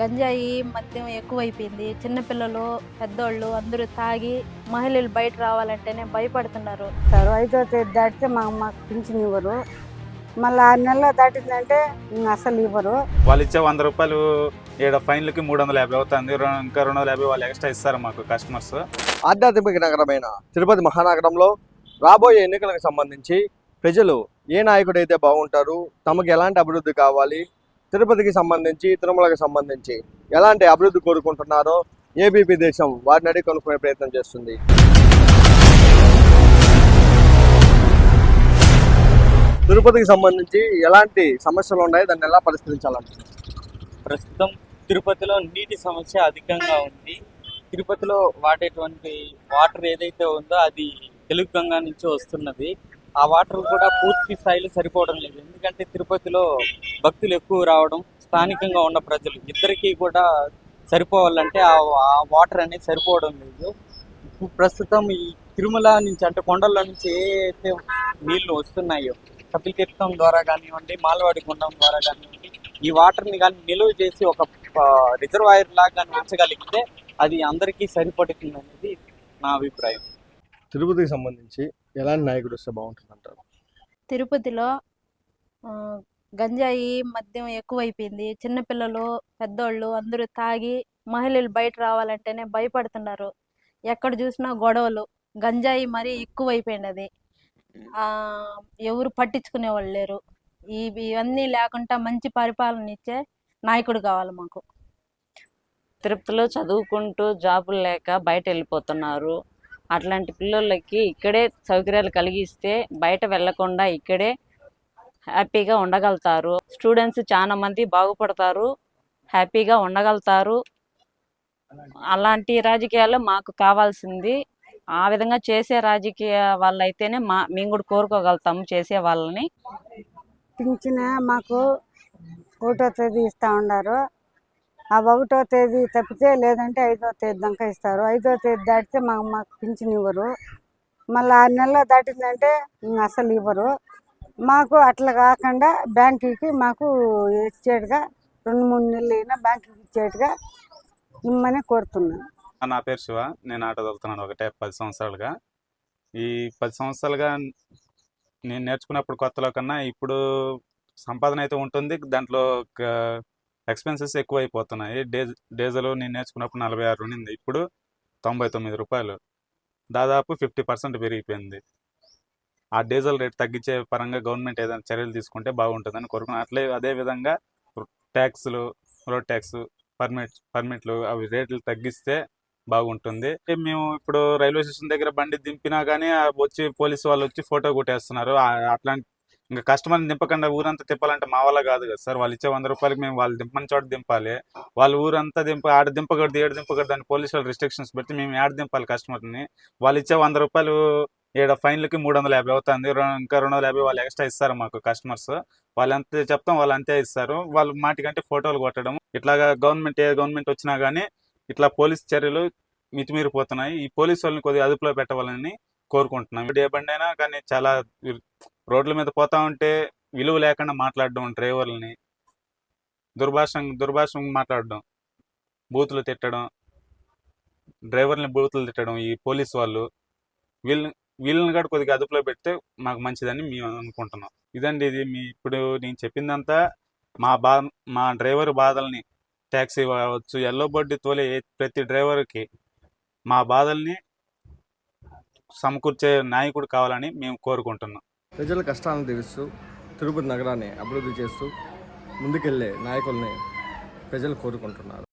గంజాయి మద్యం ఎక్కువైపోయింది. చిన్నపిల్లలు పెద్దోళ్ళు అందరూ తాగి మహిళలు బయట రావాలంటేనే భయపడుతున్నారు. ఇస్తారు ఐదో తేదీ దాటితే మాకు మాకు పింఛన్ ఇవ్వరు. మళ్ళీ ఆరు నెలలు దాటిందంటే అసలు ఇవ్వరు. వాళ్ళు ఇచ్చే వంద రూపాయలు ఏడ ఫైన్లకి మూడు వందల యాభై అవుతుంది. ఇంకా రెండు వందల యాభై వాళ్ళు ఎక్స్ట్రా ఇస్తారు మాకు కస్టమర్స్. ఆధ్యాత్మిక నగరమైన తిరుపతి మహానగరంలో రాబోయే ఎన్నికలకు సంబంధించి ప్రజలు ఏ నాయకుడైతే బాగుంటారు తమకు ఎలాంటి అభివృద్ధి కావాలి తిరుపతికి సంబంధించి తిరుమలకి సంబంధించి ఎలాంటి అభివృద్ధి కోరుకుంటున్నారో ఏబీపీ దేశం వారిని అడిగి కొనుక్కునే ప్రయత్నం చేస్తుంది. తిరుపతికి సంబంధించి ఎలాంటి సమస్యలు ఉన్నాయి? దాన్ని ఎలా పరిష్కరించాలంటే ప్రస్తుతం తిరుపతిలో నీటి సమస్య అధికంగా ఉంది. తిరుపతిలో వాడేటువంటి వాటర్ ఏదైతే ఉందో అది తెలుగు గంగా నుంచి వస్తున్నది. ఆ వాటర్ కూడా పూర్తి స్థాయిలో సరిపోవడం లేదు. ఎందుకంటే తిరుపతిలో భక్తులు ఎక్కువ రావడం స్థానికంగా ఉన్న ప్రజలు ఇద్దరికీ కూడా సరిపోవాలంటే ఆ వాటర్ అనేది సరిపోవడం లేదు. ప్రస్తుతం ఈ తిరుమల నుంచి అంటే కొండల నుంచి ఏ అయితే నీళ్ళు వస్తున్నాయో కపిల్ తీర్థం ద్వారా కానివ్వండి మాలవాడి గుండం ద్వారా కానివ్వండి ఈ వాటర్ని కానీ నిలువ చేసి ఒక రిజర్వాయర్ లాగా కానీ ఉంచగలిగితే అది అందరికీ సరిపడుతుంది అనేది నా అభిప్రాయం. తిరుపతికి సంబంధించి ఎలాంటి నాయకుడు వస్తే బాగుంటుంది అంటారు తిరుపతిలో గంజాయి మద్యం ఎక్కువైపోయింది. చిన్నపిల్లలు పెద్దోళ్ళు అందరూ తాగి మహిళలు బయట రావాలంటేనే భయపడుతున్నారు. ఎక్కడ చూసినా గొడవలు. గంజాయి మరీ ఆ, ఎవరు పట్టించుకునే వాళ్ళు లేరు. ఇవి ఇవన్నీ లేకుండా మంచి పరిపాలన ఇచ్చే నాయకుడు కావాలి మాకు. తిరుపతిలో చదువుకుంటూ జాబులు లేక బయట వెళ్ళిపోతున్నారు. అట్లాంటి పిల్లలకి ఇక్కడే సౌకర్యాలు కలిగిస్తే బయట వెళ్ళకుండా ఇక్కడే హ్యాపీగా ఉండగలుగుతారు. స్టూడెంట్స్ చాలా మంది బాగుపడతారు హ్యాపీగా ఉండగలుగుతారు. అలాంటి రాజకీయాలు మాకు కావాల్సింది ఆ విధంగా చేసే రాజకీయ వాళ్ళైతేనే మా మేము కూడా కోరుకోగలుగుతాము చేసే వాళ్ళని. పింఛన్ మాకు ఒకటో తేదీ ఇస్తూ ఉన్నారు. ఆ ఒకటో తేదీ తప్పితే లేదంటే ఐదో తేదీ దాకా ఇస్తారు. ఐదో తేదీ దాటితే మాకు మాకు పింఛన్ ఇవ్వరు. మళ్ళీ ఆరు నెలలో దాటిందంటే అసలు ఇవ్వరు. మాకు అట్లా కాకుండా బ్యాంకుకి మాకు ఇచ్చేట్టుగా రెండు మూడు నెలలు అయినా బ్యాంకుకి ఇచ్చేట్టుగా ఇమ్మని కోరుతున్నాను. నా పేరు శివ. నేను ఆటో తోలుతున్నాను ఒకటే పది సంవత్సరాలుగా. ఈ పది సంవత్సరాలుగా నేను నేర్చుకున్నప్పుడు కొత్తలో కన్నా ఇప్పుడు సంపాదన అయితే ఉంటుంది. దాంట్లో ఎక్స్పెన్సెస్ ఎక్కువ అయిపోతున్నాయి డీజ్ డీజిల్ నేను నేర్చుకున్నప్పుడు నలభై ఆరు ఉండింది ఇప్పుడు తొంభై తొమ్మిది రూపాయలు. దాదాపు ఫిఫ్టీ పర్సెంట్ పెరిగిపోయింది. ఆ డీజిల్ రేట్ తగ్గించే పరంగా గవర్నమెంట్ ఏదైనా చర్యలు తీసుకుంటే బాగుంటుందని కోరుకున్నాను అట్లే అదే విధంగా ట్యాక్స్లు రోడ్ ట్యాక్స్ పర్మిట్ పర్మిట్లు అవి రేట్లు తగ్గిస్తే బాగుంటుంది. మేము ఇప్పుడు రైల్వే స్టేషన్ దగ్గర బండి దింపినా కానీ వచ్చి పోలీసు వాళ్ళు వచ్చి ఫోటో కొట్టేస్తున్నారు. అట్లాంటి ఇంకా కస్టమర్ని దింపకుండా ఊరంతా తిప్పాలంటే మా వల్ల కాదు కదా సార్. వాళ్ళు ఇచ్చే వంద రూపాయలకి మేము వాళ్ళు దింపని చోట దింపాలి. వాళ్ళు ఊరంతా దింప ఆడ దింపకూడదు ఏడు దింపకూడదు అని పోలీసు వాళ్ళు రిస్ట్రిక్షన్స్ పెట్టి మేము ఆడ దింపాలి కస్టమర్ని? వాళ్ళు ఇచ్చే వంద రూపాయలు ఏడ ఫైన్లకి మూడు వందల యాభై అవుతుంది. ఇంకా రెండు వందల యాభై వాళ్ళు ఎక్స్ట్రా ఇస్తారు మాకు కస్టమర్స్. వాళ్ళు అంతే చెప్తాం వాళ్ళు అంతే ఇస్తారు. వాళ్ళు మాటికంటే ఫోటోలు కొట్టడం. ఇట్లాగా గవర్నమెంట్ ఏ గవర్నమెంట్ వచ్చినా కానీ ఇట్లా పోలీస్ చర్యలు మితిమీరిపోతున్నాయి. ఈ పోలీసు వాళ్ళని కొద్దిగా అదుపులో పెట్టవాలని కోరుకుంటున్నాం. ఏ బండి అయినా కానీ చాలా రోడ్ల మీద పోతా ఉంటే విలువ లేకుండా మాట్లాడడం డ్రైవర్లని దుర్భాష దుర్భాషం మాట్లాడడం బూతులు తిట్టడం డ్రైవర్ని బూతులు తిట్టడం ఈ పోలీస్ వాళ్ళు వీళ్ళని వీళ్ళని కూడా కొద్దిగా అదుపులో పెడితే మాకు మంచిదని మేము అనుకుంటున్నాం. ఇదండి ఇది మీ ఇప్పుడు నేను చెప్పిందంతా. మా బా మా డ్రైవర్ బాధల్ని ట్యాక్సీ కావచ్చు ఎల్లో బోర్డు తోలే ప్రతి డ్రైవర్కి మా బాధల్ని సమకూర్చే నాయకుడు కావాలని మేము కోరుకుంటున్నాం. ప్రజల కష్టాలను తీరుస్తూ తిరుపతి నగరాన్ని అభివృద్ధి చేస్తూ ముందుకెళ్ళే నాయకుల్ని ప్రజలు కోరుకుంటున్నారు.